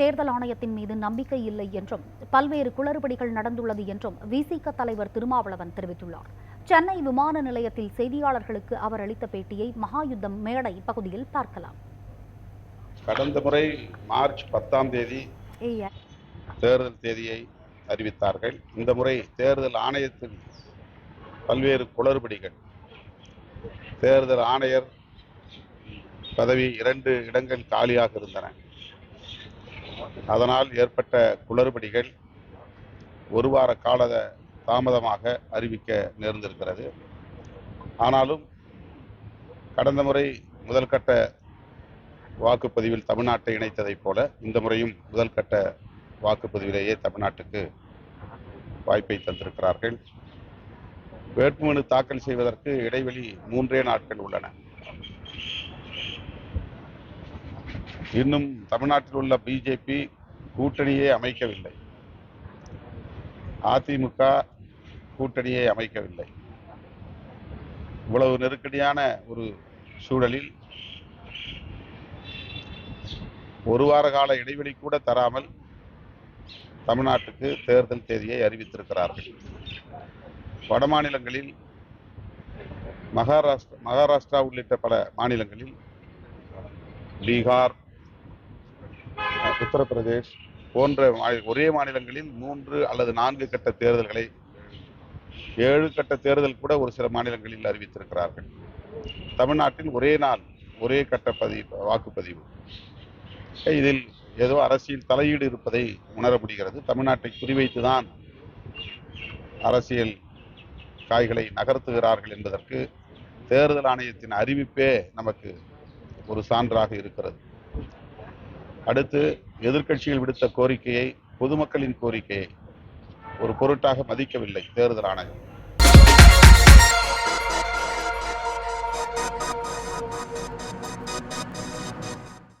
தேர்தல் ஆணையத்தின் மீது நம்பிக்கை இல்லை என்றும் பல்வேறு குளறுபடிகள் நடந்துள்ளது என்றும் விசிக தலைவர் திருமாவளவன் தெரிவித்துள்ளார். சென்னை விமான நிலையத்தில் செய்தியாளர்களுக்கு அவர் அளித்த பேட்டியை மகாயுத்தம் மேடை பகுதியில் பார்க்கலாம். கடந்த முறை மார்ச் பத்தாம் தேதி தேர்தல் தேதியை அறிவித்தார்கள். இந்த முறை தேர்தல் ஆணையத்தில் பல்வேறு குளறுபடிகள். தேர்தல் ஆணையர் பதவி இரண்டு இடங்கள் காலியாக இருந்தன. அதனால் ஏற்பட்ட குளறுபடிகள் ஒரு வார கால தாமதமாக அறிவிக்க நேர்ந்திருக்கிறது. ஆனாலும் கடந்த முறை முதல் கட்ட வாக்குப்பதிவில் தமிழ்நாட்டை இணைத்ததைப் போல இந்த முறையும் முதல் கட்ட வாக்குப்பதிவிலேயே தமிழ்நாட்டுக்கு வாய்ப்பை தந்திருக்கிறார்கள். வேட்புமனு தாக்கல் செய்வதற்கு இடைவெளி மூன்றே நாட்கள் உள்ளன. இன்னும் தமிழ்நாட்டில் உள்ள பிஜேபி கூட்டணியே அமைக்கவில்லை. அதிமுக கூட்டணியை அமைக்கவில்லை. இவ்வளவு நெருக்கடியான ஒரு சூழலில் ஒரு வார கால இடைவெளி கூட தராமல் தமிழ்நாட்டுக்கு தேர்தல் தேதியை அறிவித்திருக்கிறார்கள். வட மாநிலங்களில் மகாராஷ்டிரா மகாராஷ்டிரா உள்ளிட்ட பல மாநிலங்களில் பீகார் உத்தரப்பிரதேஷ் போன்ற ஒரே மாநிலங்களில் மூன்று அல்லது நான்கு கட்ட தேர்தல்களை ஏழு கட்ட தேர்தல் கூட ஒரு சில மாநிலங்களில் அறிவித்திருக்கிறார்கள். தமிழ்நாட்டில் ஒரே நாள் ஒரே கட்ட பதிவு வாக்குப்பதிவு. இதில் ஏதோ அரசியல் தலையீடு இருப்பதை உணர முடிகிறது. தமிழ்நாட்டை குறிவைத்துதான் அரசியல் காய்களை நகர்த்துகிறார்கள் என்பதற்கு தேர்தல் ஆணையத்தின் அறிவிப்பே நமக்கு ஒரு சான்றாக இருக்கிறது. அடுத்து எதிர்கட்சிகள் விடுத்த கோரிக்கையை பொதுமக்களின் கோரிக்கையை ஒரு பொருட்டாக மதிக்கவில்லை தேர்தல் ஆணையம்.